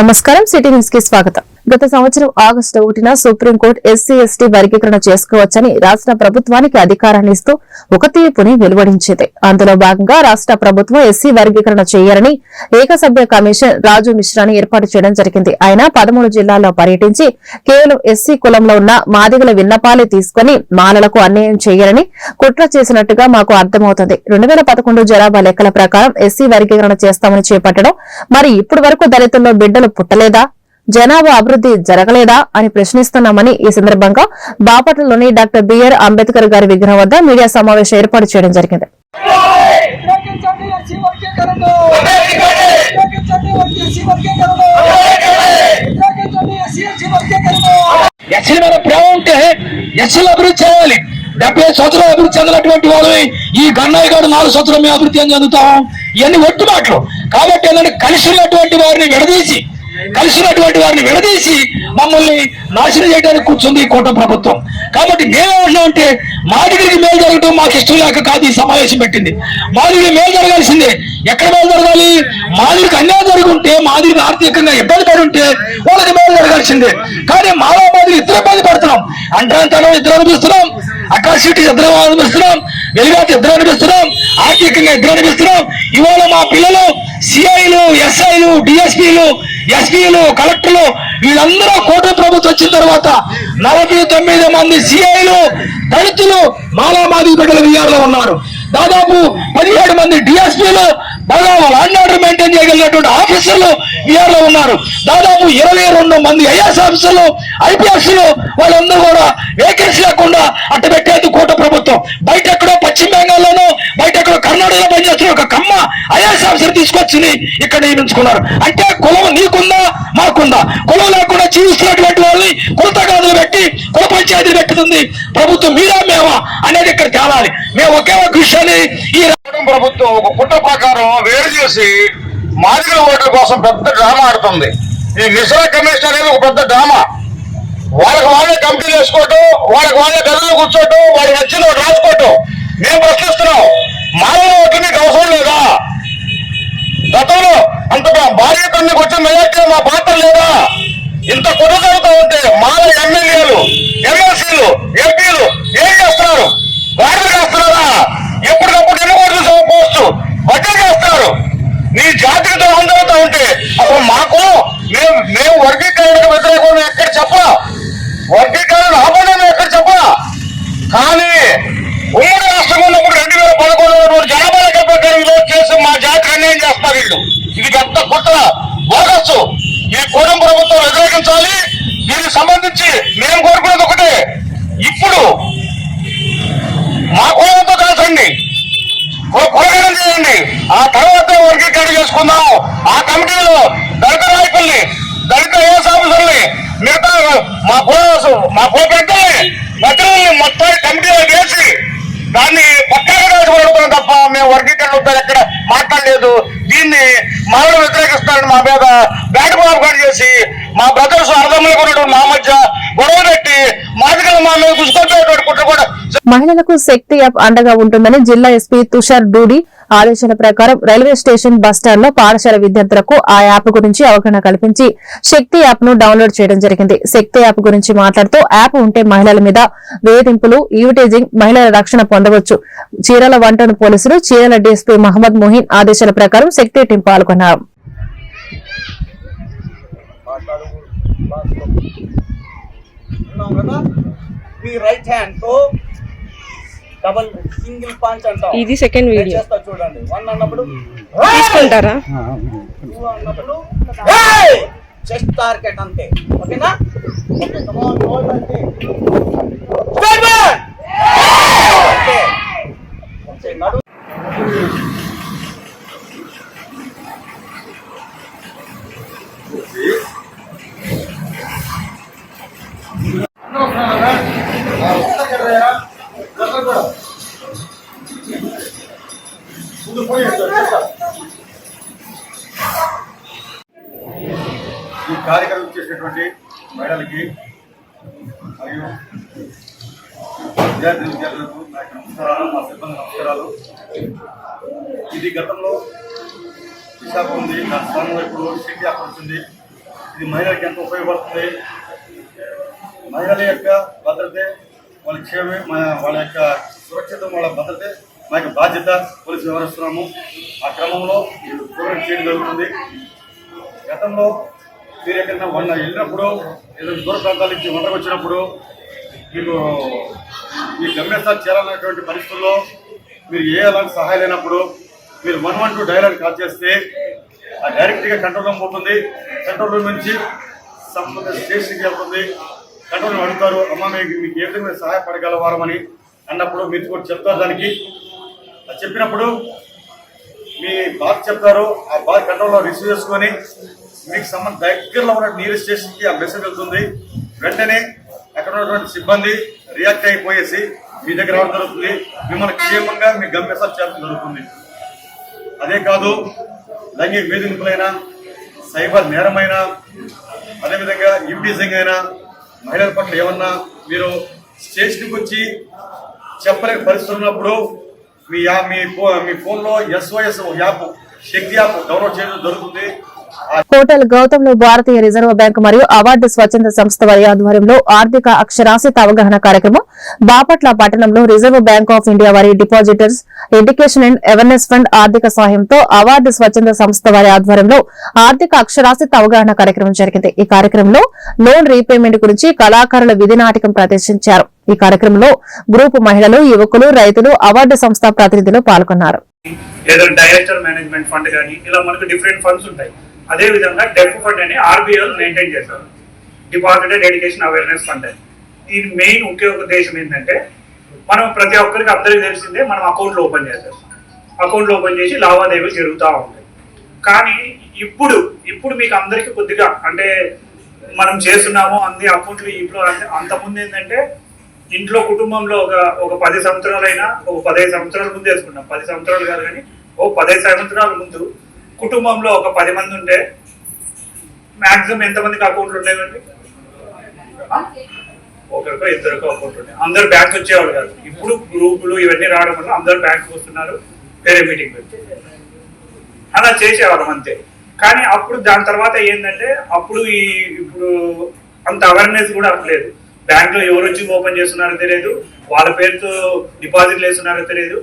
నమస్కారం. సిటీ న్యూస్కి స్వాగతం. గత సంవత్సరం ఆగస్టు ఒకటిన సుప్రీంకోర్టు ఎస్సీ ఎస్టీ వర్గీకరణ చేసుకోవచ్చని రాష్ట్ర ప్రభుత్వానికి అధికారాన్ని ఇస్తూ ఒక తీర్పుని వెలువడించింది. అందులో భాగంగా రాష్ట్ర ప్రభుత్వం ఎస్సీ వర్గీకరణ చేయాలని ఏకసభ్య కమిషన్ రాజు మిశ్రాని ఏర్పాటు చేయడం జరిగింది. ఆయన పదమూడు జిల్లాల్లో పర్యటించి కేవలం ఎస్సీ కులంలో ఉన్న మాదిగల విన్నపాలే తీసుకుని మాలలకు అన్యాయం చేయాలని కుట్ర చేసినట్టుగా మాకు అర్థమవుతుంది. రెండు వేల పదకొండు జనాభా లెక్కల ప్రకారం ఎస్సీ వర్గీకరణ చేస్తామని చేపట్టడం మరి ఇప్పటి వరకు దళితుల్లో బిడ్డలు పుట్టలేదా? జనాభా అభివృద్ధి జరగలేదా అని ప్రశ్నిస్తున్నామని ఈ సందర్భంగా బాపట్లలోని డాక్టర్ బిఆర్ అంబేద్కర్ గారి విగ్రహం వద్ద మీడియా సమావేశం ఏర్పాటు చేయడం జరిగింది. ఎస్సీ మీద ప్రేమ ఉంటే ఎస్సీలు అభివృద్ధి చేయాలి. డెబ్బై సంవత్సరాలు అభివృద్ధి చెందినటువంటి వాళ్ళని ఈ గన్నయ్య గారు నాలుగు సంవత్సరాలు మేము అభివృద్ధి ఏం చెందుతాం? ఇవన్నీ ఒట్టు మాటలు. కాబట్టి ఏంటంటే కలిసి ఉన్నటువంటి వారిని విడదీసి కలిసినటువంటి వారిని విడదీసి మమ్మల్ని నాశనం చేయడానికి కూర్చుంది ఈ ప్రభుత్వం. కాబట్టి మేమేమంటున్నామంటే దగ్గరికి మేలు జరగడం మాకు ఇష్టం లేక కాదు ఈ సమావేశం పెట్టింది. మాదిరికి మేలు జరగాల్సిందే. ఎక్కడ మేలు జరగాలి? మాదిరికి అన్యాయం జరుగుంటే మాదిరికి ఆర్థికంగా ఇబ్బంది పడి ఉంటే వాళ్ళకి మేలు జరగాల్సిందే. కానీ మాలో మాదిరి ఇద్దరు ఇబ్బంది పడుతున్నాం. అంటరాంతనం ఇద్దరు అనిపిస్తున్నాం అకాసిటీ ఇద్దరు అనిపిస్తున్నాం వెలుగాటి ఇద్దరు అనిపిస్తున్నాం ఆర్థికంగా ఇద్దరు అనిపిస్తున్నాం ఇవాళ మా పిల్లలు సిఐలు ఎస్ఐలు డిఎస్పీలు ఎస్పీలు కలెక్టర్లు వీళ్ళందరూ కోట ప్రభుత్వం వచ్చిన తర్వాత నలభై తొమ్మిది మంది సిఐలు దళితులు మాలామాది బిడ్డలు విఆర్లో ఉన్నారు. దాదాపు పదిహేడు మంది డిఎస్పీలు బాగా లాండ్ ఆర్డర్ మెయింటైన్ చేయగలిగినటువంటి ఆఫీసర్లు విఆర్లో ఉన్నారు. దాదాపు ఇరవై రెండు మంది ఐఎస్ ఆఫీసర్లు ఐపీఎస్లు వాళ్ళందరూ కూడా వేకెన్సీ లేకుండా అట్ట పెట్టేది కోట ప్రభుత్వం. బయట ఎక్కడో పశ్చిమ బెంగాల్లోనూ బయట ఎక్కడో కర్ణాటకలో పనిచేస్తున్న ఒక కమ్మ ఐఎస్ ఆఫీసర్ తీసుకొచ్చి ఇక్కడ నియమించుకున్నారు. అంటే కులం నీకుందా మాకుందా? కులం లేకుండా జీవిస్తున్నటువంటి వాళ్ళని కులతగాదులు పెట్టి కుల పంచాయతీలు పెట్టుతుంది. ప్రభుత్వం మీరా మేమా అనేది ఇక్కడ తేలాలి. మేము ఒకే ఒక కూర్చొని ఈ ప్రభుత్వం ఒక కుట్ర ప్రకారం వేరు చేసి మాదిగల ఓట్ల కోసం పెద్ద డ్రామా ఆడుతుంది. ఈ మిశ్రా కమిషన్ అనేది ఒక పెద్ద డ్రామా. వాళ్ళకి వాళ్ళే కమిటీలు వేసుకోవటం వాళ్ళకి వాళ్ళే గదులు కూర్చోటం వాళ్ళకి నచ్చిన ఒకటి రాసుకోవటం. మేము ప్రశ్నిస్తున్నాం మాదిగల ఓట్లు మీకు అవసరం లేదా? గతంలో అంత బాధ్యతకి వచ్చిన మెజార్టీ మా పాత్ర లేదా? ఇంత కుట్ర జరుగుతూ ఉంటే మాల ఎమ్మెల్యేలు ఎమ్మెల్సీలు ఎంపీలు ఏం చేస్తున్నారు వాటిని చేస్తున్నారా ఎప్పటికప్పుడు ఎన్ని కోట్లు పోస్ట్ వడ్డీ చేస్తున్నారు నీ జాతికి ద్రోహం జరుగుతూ ఉంటే అసలు మాకు మేము మేము వర్గీకరణకు వ్యతిరేకం ఎక్కడ చెప్పా వర్గీకరణ ఆపడం ఎక్కడ చెప్పా కానీ ఉమ్మడి రాష్ట్రం ఉన్నప్పుడు రెండు వేల పదకొండు జనాభా లెక్క ప్రకారం ఈరోజు చేసి మా జాతికి అన్యాయం చేస్తారు వీళ్ళు ఇది పెద్ద కుట్ర బోగస్సు ఈ కూటమి ప్రభుత్వం దీనికి సంబంధించి మేము కోరుకునేది ఒకటే. ఇప్పుడు మా కులంతో కలిసండి. కులగణం చేయండి. ఆ తర్వాత వర్గీకరణ చేసుకుందాం ఆ కమిటీలో దళిత నాయకుల్ని దళిత ఏఎస్ ఆఫీసర్ని మిగతా మా కుల మా కుల పెద్దల్ని మంత్రుల్ని మొత్తం కమిటీలో చేసి దాన్ని పక్కగా రాజుకుంటున్నాం తప్ప మేము వర్గీకరణ వద్దని ఎక్కడ మాట్లాడలేదు. దీన్ని మనల్ని వ్యతిరేకిస్తారని మా మీద బ్యాట్ బాబుగాడు చేసి మా బ్రదర్స్ అర్థంలో ఉన్నటువంటి మా మధ్య గొడవ పెట్టి మాదిగల మా మీద గుసుకొచ్చేటువంటి కుట్ర కూడా మహిళలకు శక్తి యాప్ అండగా ఉంటుందని జిల్లా ఎస్పీ తుషార్ డూడి ఆదేశాల ప్రకారం రైల్వే స్టేషన్ బస్టాండ్లో పాఠశాల విద్యార్థులకు ఆ యాప్ గురించి అవగాహన కల్పించి శక్తి యాప్ను డౌన్లోడ్ చేయడం జరిగింది. శక్తి యాప్ గురించి మాట్లాడుతూ యాప్ ఉంటే మహిళల మీద వేధింపులు ఈవిటేజింగ్ మహిళల రక్షణ పొందవచ్చు. చీరల వంటను పోలీసులు చీరల డీఎస్పీ మహమ్మద్ మొహిన్ ఆదేశాల ప్రకారం శక్తి టీం పాల్గొన్నారు. ఇది సెకండ్ వీడియో చేస్తా చూడండి. వన్ అన్నప్పుడు తీసుకుంటారా? టూ అన్నప్పుడు చెస్ట్ టార్గెట్ అంతే. ఓకేనా ఇది మహిళలకు ఎంత ఉపయోగపడుతుంది? మహిళల యొక్క భద్రతే వాళ్ళ క్షేమే వాళ్ళ యొక్క సురక్షితం వాళ్ళ భద్రతే మా యొక్క బాధ్యత పోలీసు వ్యవహరిస్తున్నాము. ఆ క్రమంలో మీరు ప్రోగ్రాం చేయడం జరుగుతుంది. గతంలో మీరు ఎక్కడైనా వంద వెళ్ళినప్పుడు ఏదైనా దూర ప్రాంతాల నుంచి వంటకు వచ్చినప్పుడు మీకు మీ గమ్యస్థానం చేరాలన్నటువంటి పరిస్థితుల్లో మీరు ఏ అలాంటి సహాయం లేనప్పుడు మీరు one one two dial call చేస్తే డైరెక్ట్గా కంట్రోల్ రూమ్ పోతుంది. కంట్రోల్ రూమ్ నుంచి సంబంధిత స్టేషన్కి వెళ్తుంది. కంట్రోల్ రూమ్ అడుగుతారు అమ్మ మీకు మీకు ఏ విధంగా సహాయపడగలవారమని అన్నప్పుడు మీరు కూడా చెప్తారు దానికి. అది చెప్పినప్పుడు మీ బాధ చెప్తారు ఆ బాధ కంట్రోల్లో రిసీవ్ చేసుకొని మీకు సంబంధ దగ్గరలో ఉన్న నీరు స్టేషన్కి ఆ మెసేజ్ వెళ్తుంది. వెంటనే అక్కడ ఉన్నటువంటి సిబ్బంది రియాక్ట్ అయిపోయేసి మీ దగ్గర రావడం జరుగుతుంది. మిమ్మల్ని క్షేమంగా మీ గమ్యసాలు చేయడం జరుగుతుంది. అదే కాదు లైంగిక వేధింపులైన సైబర్ నేరమైన అదేవిధంగా ఇంపీజింగ్ అయినా మహిళల పట్ల ఏమన్నా మీరు స్టేషన్కి వచ్చి చెప్పలేని పరిస్థితులు ఉన్నప్పుడు మీ యా మీ ఫో- మీ ఫోన్లో SOS app Shakti app download చేయడం జరుగుతుంది. హోటల్ గౌతమ్లో భారతీయ రిజర్వ్ బ్యాంక్ మరియు అవార్డు స్వచ్ఛంద సంస్థ వారి ఆధ్వర్యంలో ఆర్థిక అక్షరాస్యత అవగాహన కార్యక్రమం బాపట్ల పట్టణంలో రిజర్వ్ బ్యాంక్ ఆఫ్ ఇండియా వారి depositors education and awareness fund ఆర్థిక సహాయంతో అవార్డు స్వచ్ఛంద సంస్థ వారి ఆధ్వర్యంలో ఆర్థిక అక్షరాస్యత అవగాహన కార్యక్రమం జరిగింది. ఈ కార్యక్రమంలో లోన్ రీపేమెంట్ గురించి కళాకారుల విధి నాటకం ప్రదర్శించారు. ఈ కార్యక్రమంలో గ్రూపు మహిళలు యువకులు రైతులు అవార్డు సంస్థ ప్రతినిధులు పాల్గొన్నారు. డైరెక్టర్ మేనేజ్మెంట్ ఫండ్ కానీ ఇలా మనకు డిఫరెంట్ ఫండ్స్ ఉంటాయి. అదే విధంగా డెప్ ఫండ్ అని ఆర్బీఐ మెయింటైన్ చేస్తారు డిపాజిటెడ్ ఎడ్యుకేషన్ అవేర్నెస్ ఫండ్ అని. దీని మెయిన్ ముఖ్య ఉద్దేశం ఏంటంటే మనం ప్రతి ఒక్కరికి అందరికీ తెలిసిందే మనం అకౌంట్లు ఓపెన్ చేస్తాం. అకౌంట్లు ఓపెన్ చేసి లావాదేవీలు జరుగుతూ ఉంటాయి. కానీ ఇప్పుడు ఇప్పుడు మీకు అందరికీ కొద్దిగా అంటే మనం చేస్తున్నాము అన్ని అకౌంట్లు ఇప్పుడు అంటే అంతకుముందు ఏంటంటే ఇంట్లో కుటుంబంలో ఒక ఒక పది సంవత్సరాలైనా ఒక పదహైదు సంవత్సరాల ముందు వేసుకున్నాం. పది సంవత్సరాలు కాదు కానీ ఓ పదహైదు సంవత్సరాల ముందు కుటుంబంలో ఒక పది మంది ఉంటే మాక్సిమం ఎంతమందికి అకౌంట్లు ఉండేవండి? ఒకరికో ఇద్దరికో అకౌంట్ ఉండే. అందరు బ్యాంక్ వచ్చేవాళ్ళు కాదు. ఇప్పుడు గ్రూపులు ఇవన్నీ రావడం వల్ల అందరు బ్యాంక్ వస్తున్నారు వేరే మీటింగ్ పెట్టి అలా చేసేవాళ్ళం అంతే. కానీ అప్పుడు దాని తర్వాత ఏంటంటే అప్పుడు ఈ ఇప్పుడు అంత అవేర్నెస్ కూడా లేదు బ్యాంకులో ఎవరు వచ్చి ఓపెన్ చేస్తున్నారో తెలియదు. వాళ్ళ పేరుతో డిపాజిట్లు వేస్తున్నారో తెలియదు.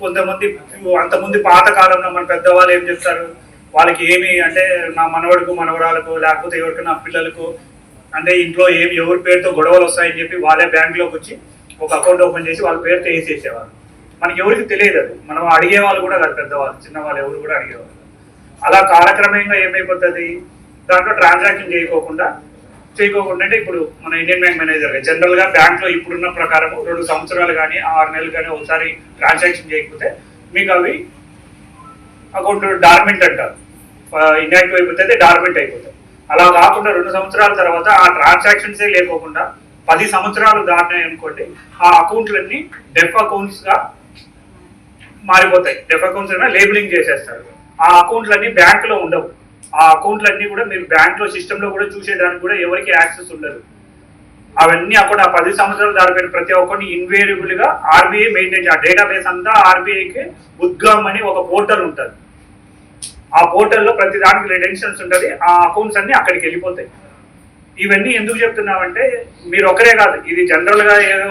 కొంతమంది అంతమంది పాత కాలంలో మన పెద్దవాళ్ళు ఏం చెప్తారు? వాళ్ళకి ఏమి అంటే నా మనవడికి మనవరాలకు లేకపోతే ఎవరికి నా పిల్లలకు అంటే ఇంట్లో ఏమి ఎవరి పేరుతో గొడవలు వస్తాయని చెప్పి వాళ్ళే బ్యాంకులోకి వచ్చి ఒక అకౌంట్ ఓపెన్ చేసి వాళ్ళ పేరుతో వేసేసేవారు మనకి ఎవరికి తెలియదు అది. మనం అడిగే వాళ్ళు కూడా కాదు పెద్దవాళ్ళు. చిన్నవాళ్ళు ఎవరు కూడా అడిగేవాళ్ళు. అలా కాలక్రమంగా ఏమైపోతుంది? దాంట్లో ట్రాన్సాక్షన్ చేయకోకుండా చేయకోకుండా అంటే ఇప్పుడు మన ఇండియన్ బ్యాంక్ మేనేజర్ జనరల్గా బ్యాంక్లో ఇప్పుడున్న ప్రకారం రెండు సంవత్సరాలు కానీ ఆరు నెలలు కానీ ఒకసారి ట్రాన్సాక్షన్ చేయకపోతే మీకు అవి అకౌంట్ డార్మెంట్ అంటారు. ఇన్యాక్టివ్ అయిపోతే డార్మెంట్ అయిపోతాయి అలా కాకుండా రెండు సంవత్సరాల తర్వాత ఆ ట్రాన్సాక్షన్సే లేకోకుండా పది సంవత్సరాలు దాటినాయి అనుకోండి ఆ అకౌంట్లన్నీ డెఫ్ అకౌంట్స్గా మారిపోతాయి. డెఫ్ అకౌంట్స్ అయినా లేబులింగ్ చేసేస్తారు. ఆ అకౌంట్లన్నీ బ్యాంకులో ఉండవు. ఆ అకౌంట్లన్నీ కూడా మీరు బ్యాంక్లో సిస్టంలో కూడా చూసేదానికి కూడా ఎవరికి యాక్సెస్ ఉండదు. అవన్నీ అక్కడ ఆ పది సంవత్సరాలు దాటిపోయిన ప్రతి ఒక్కరిని ఇన్వేరియబుల్గా ఆర్బీఐ మెయింటైన్ ఆ డేటాబేస్ అంతా ఆర్బీఐకి ఉద్గమ్ అని ఒక పోర్టల్ ఉంటుంది. ఆ పోర్టల్లో ప్రతి దానికి రెడెన్షన్స్ ఉంటుంది. ఆ అకౌంట్స్ అన్ని అక్కడికి వెళ్ళిపోతాయి. ఇవన్నీ ఎందుకు చెప్తున్నామంటే మీరు ఒకరే కాదు ఇది జనరల్గా ఏదో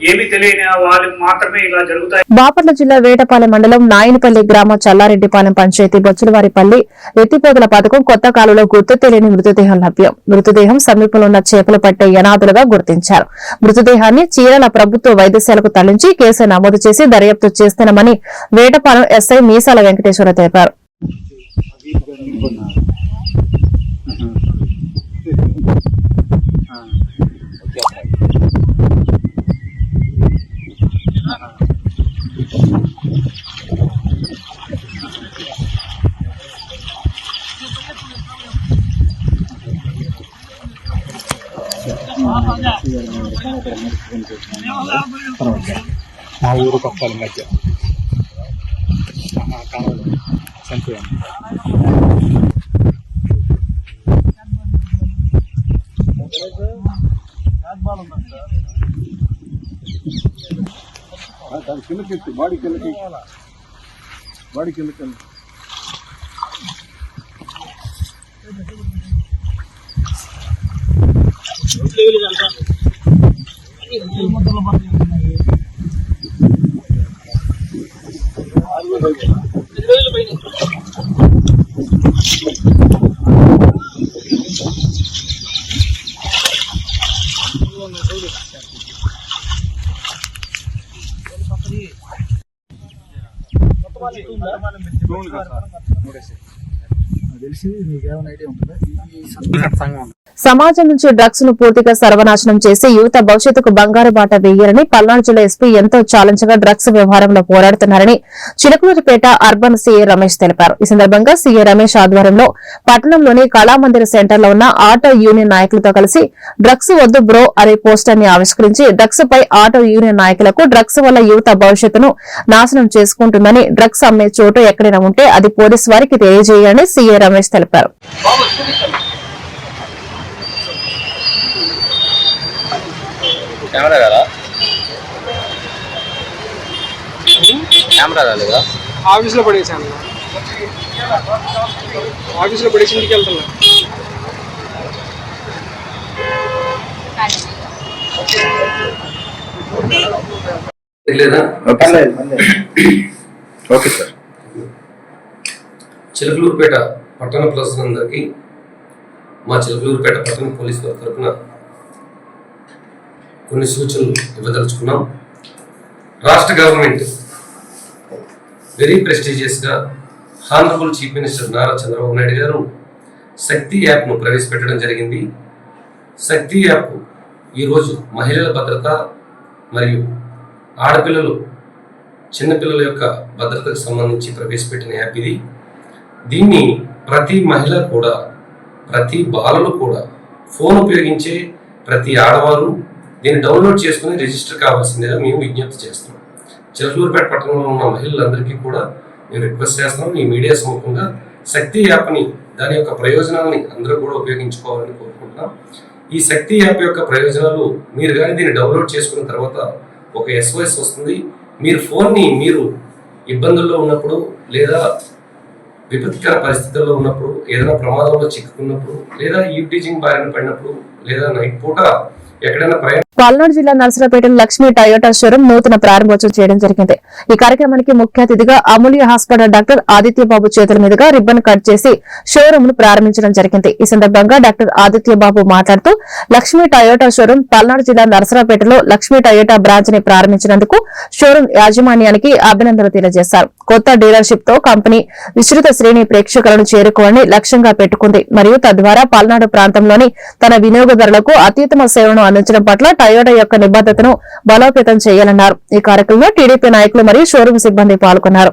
ఏమీ తెలియని వాళ్ళకి మాత్రమే ఇలా జరుగుతాయి. బాపట్ల జిల్లా వేటపాలెం మండలం నాయనపల్లి గ్రామం చల్లారెడ్డిపాలెం పంచాయతీ బొచ్చులవారిపల్లి ఎత్తిపోతల పథకం కొత్త కాలంలో గుర్తు తెలియని మృతదేహం లభ్యం. మృతదేహం సమీపంలో ఉన్న చేపలు పట్టే యనాదులుగా గుర్తించారు. మృతదేహాన్ని చీరల ప్రభుత్వ వైద్యశాలకు తరలించి కేసు నమోదు చేసి దర్యాప్తు చేస్తున్నామని వేటపాలెం ఎస్ఐ మీసాల వెంకటేశ్వర తెలిపారు. మా ఊరు పక్కల మధ్య కావాలి చనిపోయాను ತನ್ನ ಕಿಲಕಿತ್ತು ಬಾಡಿ ಕಿಲಕಿ ಬಾಡಿ ಕಿಲಕಲ್ಲಿ Thank you. తెలిసి మీకు ఏమైనా ఐడియా ఉంటుందా? ఈ సంఘం సమాజం నుంచి డ్రగ్స్ను పూర్తిగా సర్వనాశనం చేసి యువత భవిష్యత్తుకు బంగారు బాట వేయాలని పల్నాడు జిల్లా ఎస్పీ ఎంతో ఛాలెంజ్గా డ్రగ్స్ వ్యవహారంలో పోరాడుతున్నారని చిలకలూరిపేట అర్బన్ సీఏ రమేష్ తెలిపారు. ఈ సందర్భంగా సీఏ రమేష్ ఆధ్వర్యంలో పట్టణంలోని కళామందిర సెంటర్లో ఉన్న ఆటో యూనియన్ నాయకులతో కలిసి డ్రగ్స్ వద్దు బ్రో అనే పోస్టర్ని ఆవిష్కరించి డ్రగ్స్ పై ఆటో యూనియన్ నాయకులకు డ్రగ్స్ వల్ల యువత భవిష్యత్తును నాశనం చేసుకుంటుందని డ్రగ్స్ అమ్మే చోటు ఎక్కడైనా ఉంటే అది పోలీసు వారికి తెలియజేయాలని సీఏ రమేష్ తెలిపారు. కెమెరా కదా? కెమెరా రాలేదా ఆఫీస్లో పడేసాను. ఆఫీస్లో పడేసి ఇంటికి వెళ్తున్నా. Okay sir. చిలకలూరుపేట పట్టణ ప్రజలందరికీ మా చిలకలూరుపేట పట్టణ పోలీసు వారి తరఫున కొన్ని సూచనలు ఇవ్వదలుచుకున్నాం. రాష్ట్ర government very ప్రెస్టీజియస్గా honourable chief minister Nara Chandrababu Naidu garu Shakti యాప్ను ప్రవేశపెట్టడం జరిగింది. శక్తి యాప్ ఈరోజు మహిళల భద్రత మరియు ఆడపిల్లలు చిన్నపిల్లల యొక్క భద్రతకు సంబంధించి ప్రవేశపెట్టిన యాప్ ఇది. దీన్ని ప్రతి మహిళ కూడా ప్రతి బాలలు కూడా ఫోన్ ఉపయోగించే ప్రతి ఆడవారు దీన్ని డౌన్లోడ్ చేసుకుని రిజిస్టర్ కావాల్సిందిగా మేము విజ్ఞప్తి చేస్తున్నాం. చిలకలూరుపేట పట్టణంలో ఉన్న మహిళలందరికీ కూడా మేము రిక్వెస్ట్ చేస్తున్నాం ఈ మీడియా సముఖంగా శక్తి యాప్ని దాని యొక్క ప్రయోజనాలని అందరూ కూడా ఉపయోగించుకోవాలని కోరుకుంటున్నాం. ఈ శక్తి యాప్ యొక్క ప్రయోజనాలు మీరు కానీ దీన్ని డౌన్లోడ్ చేసుకున్న తర్వాత ఒక ఎస్ఓఎస్ వస్తుంది. మీరు ఫోన్ని మీరు ఇబ్బందుల్లో ఉన్నప్పుడు లేదా విపత్కర పరిస్థితుల్లో ఉన్నప్పుడు ఏదైనా ప్రమాదంలో చిక్కుకున్నప్పుడు లేదా ఈ టీచింగ్ బారిన పడినప్పుడు లేదా నైట్ పూట పల్నాడు జిల్లా నర్సరాపేట లక్ష్మీ టయోటా షోరూం నూతన ప్రారంభోత్సవం చేయడం జరిగింది. ఈ కార్యక్రమానికి ముఖ్య అతిథిగా అమూల్య హాస్పిటల్ డాక్టర్ ఆదిత్య బాబు చేతుల మీదుగా రిబ్బన్ కట్ చేసి షోరూమ్ను ప్రారంభించడం జరిగింది. ఈ సందర్భంగా డాక్టర్ ఆదిత్య బాబు మాట్లాడుతూ లక్ష్మీ టయోటా షోరూం పల్నాడు జిల్లా నర్సరాపేటలో లక్ష్మీ టయోటా బ్రాంచ్ని ప్రారంభించినందుకు షోరూం యాజమాన్యానికి అభినందనలు తెలియజేశారు. కొత్త డీలర్షిప్తో కంపెనీ విస్తృత శ్రేణి ప్రేక్షకులను చేరుకోవాలని లక్ష్యంగా పెట్టుకుంది. మరియు తద్వారా పల్నాడు ప్రాంతంలోని తన వినియోగదారులకు అత్యుత్తమ సేవను అందించడం పట్ల టయోటా యొక్క నిబద్దతను బలోపేతం చేయాలన్నారు. ఈ కార్యక్రమంలో టీడీపీ నాయకులు మరియు షోరూం సిబ్బంది పాల్గొన్నారు.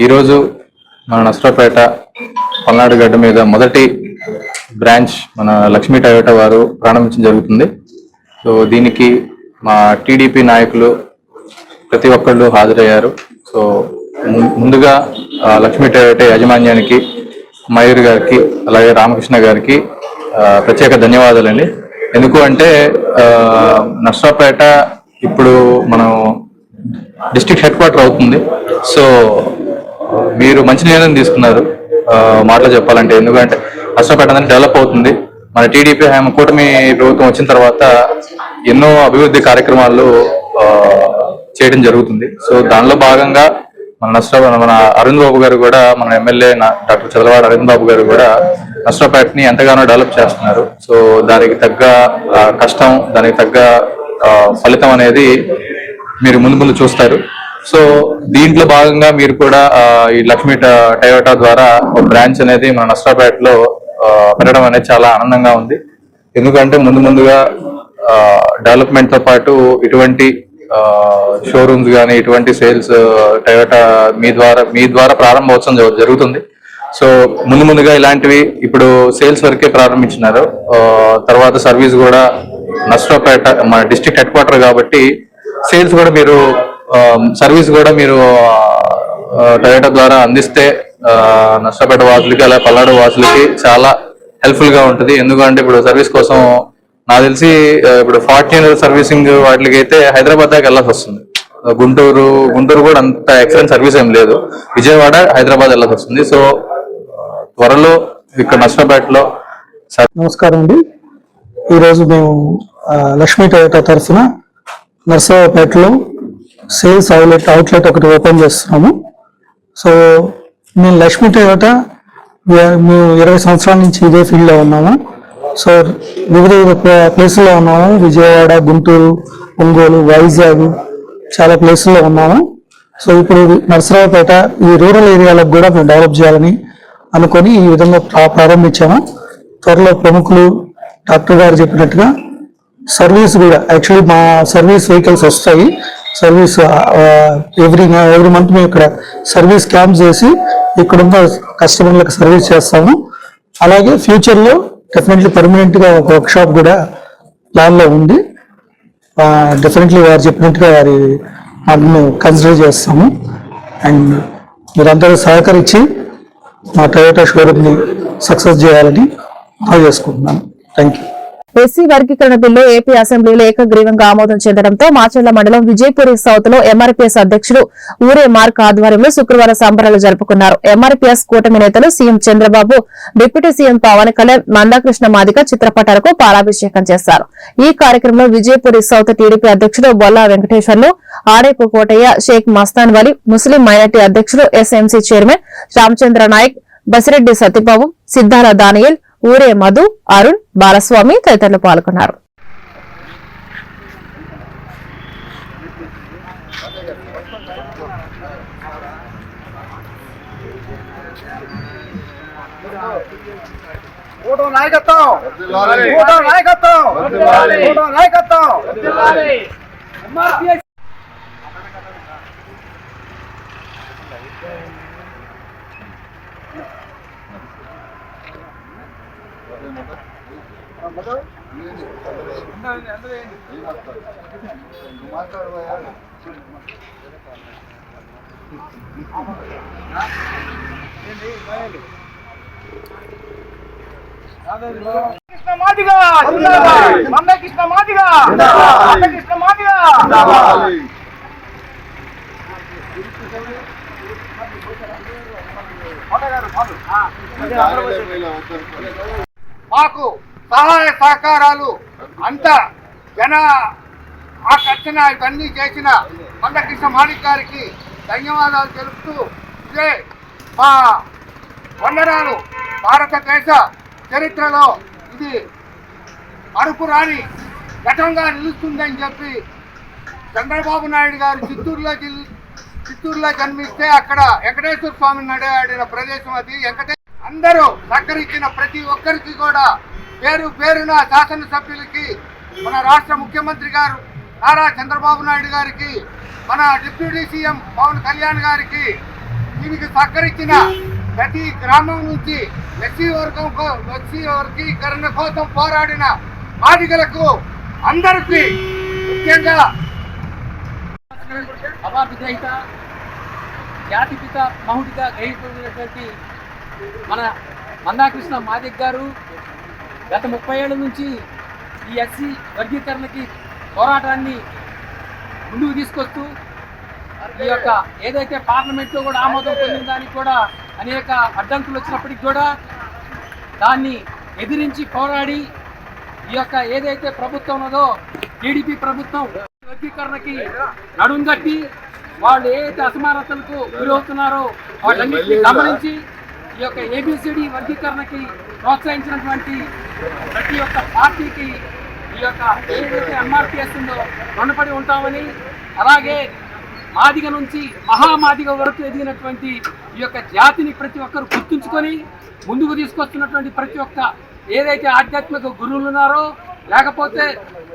ఈరోజు మన నష్టపేట పల్నాడు గడ్డ మీద మొదటి బ్రాంచ్ మన లక్ష్మీ టయోటా వారు ప్రారంభించడం జరుగుతుంది. సో దీనికి మా టీడీపీ నాయకులు ప్రతి ఒక్కళ్ళు హాజరయ్యారు. సో ము- ముందుగా లక్ష్మీ టయోటా యాజమాన్యానికి మయూర్ గారికి అలాగే రామకృష్ణ గారికి ప్రత్యేక ధన్యవాదాలండి. ఎందుకు అంటే నష్టపేట ఇప్పుడు మనం డిస్ట్రిక్ట్ హెడ్ క్వార్టర్ అవుతుంది. సో మీరు మంచి నిర్ణయం తీసుకున్నారు. మాటలు చెప్పాలంటే ఎందుకంటే నర్సరావుపేట డెవలప్ అవుతుంది. మన టీడీపీ హయాం కూటమి ప్రభుత్వం వచ్చిన తర్వాత ఎన్నో అభివృద్ధి కార్యక్రమాలు చేయడం జరుగుతుంది. సో దానిలో భాగంగా మన నష్టం మన అరుణ్ బాబు గారు కూడా మన ఎమ్మెల్యే డాక్టర్ చంద్రబాబు అరుణ్ బాబు గారు కూడా నష్టపేటని ఎంతగానో డెవలప్ చేస్తున్నారు. సో దానికి తగ్గ కష్టం దానికి తగ్గ ఫలితం అనేది మీరు ముందు ముందు చూస్తారు. సో దీంట్లో భాగంగా మీరు కూడా ఈ లక్ష్మీ టయోటా ద్వారా ఒక బ్రాంచ్ అనేది మన నష్టపేటలో పెట్టడం అనేది చాలా ఆనందంగా ఉంది. ఎందుకంటే ముందు ముందుగా డెవలప్మెంట్తో పాటు ఇటువంటి షోరూమ్స్ కానీ ఇటువంటి సేల్స్ టయోటా మీ ద్వారా మీ ద్వారా ప్రారంభోత్సవం జరుగుతుంది. సో ముందు ముందుగా ఇలాంటివి ఇప్పుడు సేల్స్ వరకే ప్రారంభించినారు. తర్వాత సర్వీస్ కూడా నష్టపేట మన డిస్ట్రిక్ట్ హెడ్ క్వార్టర్ కాబట్టి సేల్స్ కూడా మీరు Um, సర్వీస్ కూడా మీరు uh, uh, ఆ, టయోటా ద్వారా అందిస్తే uh, నష్టపేట వాసులకి అలా పల్నాడు వాసులకి చాలా హెల్ప్ఫుల్గా ఉంటుంది. ఎందుకంటే ఇప్పుడు సర్వీస్ కోసం నాకు తెలిసి ఇప్పుడు ఫార్చ్యూనర్ సర్వీసింగ్ వాటికి అయితే హైదరాబాద్ దాకా వెళ్ళాల్సి వస్తుంది. గుంటూరు గుంటూరు కూడా అంత ఎక్సలెంట్ సర్వీస్ ఏం లేదు. విజయవాడ హైదరాబాద్ వెళ్ళాల్సి వస్తుంది. సో త్వరలో ఇక్కడ నష్టపేటలో నమస్కారం అండి. ఈరోజు మేము లక్ష్మీ టయోటా తరఫున నర్సరావుపేటలో సేల్స్ అవుట్లెట్ అవుట్లెట్ ఒకటి ఓపెన్ చేస్తున్నాము. సో మేము లక్ష్మీ టయోట మేము ఇరవై సంవత్సరాల నుంచి ఇదే ఫీల్డ్లో ఉన్నాము. సో వివిధ వివిధ ప్లేసుల్లో ఉన్నాము. విజయవాడ గుంటూరు ఒంగోలు వైజాగ్ చాలా ప్లేసుల్లో ఉన్నాము. సో ఇప్పుడు నర్సరావుపేట ఈ రూరల్ ఏరియాలకు కూడా మేము డెవలప్ చేయాలని అనుకొని ఈ విధంగా ప్రారంభించాము. త్వరలో ప్రముఖులు డాక్టర్ గారు చెప్పినట్టుగా సర్వీస్ కూడా యాక్చువల్లీ మా సర్వీస్ వెహికల్స్ వస్తాయి. సర్వీస్ ఎవ్రీ ఎవ్రీ మంత్ మేము ఇక్కడ సర్వీస్ క్యాంప్ చేసి ఇక్కడ ఉన్న కస్టమర్లకు సర్వీస్ చేస్తాము. అలాగే ఫ్యూచర్లో డెఫినెట్లీ పర్మనెంట్గా ఒక వర్క్ షాప్ కూడా ప్లాన్లో ఉంది. డెఫినెట్లీ వారు చెప్పినట్టుగా వారి మేము కన్సిడర్ చేస్తాము. అండ్ మీరందరూ సహకరించి మా టయోటా షోరూమ్ని సక్సెస్ చేయాలని మనం చేసుకుంటున్నాను థ్యాంక్ యూ ఎస్సీ వర్గీకరణ బిల్లు ఏపీ అసెంబ్లీలో ఏకగ్రీవంగా ఆమోదం చెందడంతో మాచర్ల మండలం విజయపురి సౌత్లో ఎంఆర్పీఎస్ అధ్యక్షుడు ఊరే మార్క్ ఆధ్వర్యంలో శుక్రవారం సంబరాలు జరుపుకున్నారు. ఎంఆర్పీఎస్ కూటమి నేతలు CM Chandrababu deputy CM Pawan Kalyan Mandakrishna Madiga చిత్రపటాలకు పాలాభిషేకం చేశారు. ఈ కార్యక్రమంలో విజయపురి సౌత్ టీడీపీ అధ్యక్షుడు బొల్లా వెంకటేశ్వర్లు ఆడేపు కోటయ్య షేక్ మస్తాన్ వలి ముస్లిం మైనార్టీ అధ్యక్షుడు SMC chairman Ramachandra Nayak Basireddy Satyababu Siddala Daniel ఊరే మధు అరుణ్ బాలస్వామి తదితరులు పాల్గొన్నారు. నాయకత్వం! నాయకత్వం! నాయకత్వం! కృష్ణ మాదిగా మంద కృష్ణ మాదిగా మంద కృష్ణ మాదిగా మాకు సహాయ సహకారాలు అంత జన ఆకర్షణ ఇవన్నీ చేసిన మందకృష్ణ మాణిక్ గారికి ధన్యవాదాలు తెలుపుతూ ఇదే మా వందనాలు. భారతదేశ చరిత్రలో ఇది మరుపురాని ఘటంగా నిలుస్తుందని చెప్పి చంద్రబాబు నాయుడు గారు చిత్తూరులో చిత్తూరులో జన్మిస్తే అక్కడ వెంకటేశ్వర స్వామి నడయాడిన ప్రదేశం అది. వెంకటే అందరూ సహకరించిన ప్రతి ఒక్కరికి కూడా పేరు పేరున శాసనసభ్యులకి మన రాష్ట్ర ముఖ్యమంత్రి గారు నారా చంద్రబాబు నాయుడు గారికి మన డిప్యూటీ సీఎం పవన్ కళ్యాణ్ గారికి దీనికి సహకరించిన ప్రతి గ్రామం నుంచి ఎస్సీ వర్గం కో- ఎస్సీ వర్గీకరణ కోసం పోరాడిన బాధికులకు అందరికీ ముఖ్యంగా అవార్డు జాతిపిత మహుడిగా గ్రహించినటువంటి మన మందాకృష్ణ మాదిక్ గారు గత ముప్పై ఏళ్ళ నుంచి ఈ ఎస్సీ వర్గీకరణకి పోరాటాన్ని ముందుకు తీసుకొస్తూ ఈ యొక్క ఏదైతే పార్లమెంట్లో కూడా ఆమోదం పొందిన దానికి కూడా అనేక అడ్డంకులు వచ్చినప్పటికి కూడా దాన్ని ఎదిరించి పోరాడి ఈ యొక్క ఏదైతే ప్రభుత్వం ఉన్నదో టీడీపీ ప్రభుత్వం వర్గీకరణకి నడుం కట్టి వాళ్ళు ఏదైతే అసమానతలకు గురవుతున్నారో వాటన్నిటిని గమనించి ఈ యొక్క ఏబిసిడి వర్గీకరణకి ప్రోత్సహించినటువంటి ప్రతి ఒక్క పార్టీకి ఈ యొక్క ఏదైతే ఎంఆర్పిఎస్ ఉందో రుణపడి ఉంటామని అలాగే మాదిగ నుంచి మహామాదిగ వరకు ఎదిగినటువంటి ఈ యొక్క జాతిని ప్రతి ఒక్కరు గుర్తుంచుకొని ముందుకు తీసుకొస్తున్నటువంటి ప్రతి ఒక్క ఏదైతే ఆధ్యాత్మిక గురువులు ఉన్నారో లేకపోతే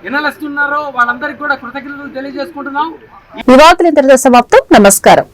ఎనలిస్ట్ ఉన్నారో వాళ్ళందరికీ కూడా కృతజ్ఞతలు తెలియజేసుకుంటున్నాం. ఈ ఇంతటితో సమాప్తం. నమస్కారం.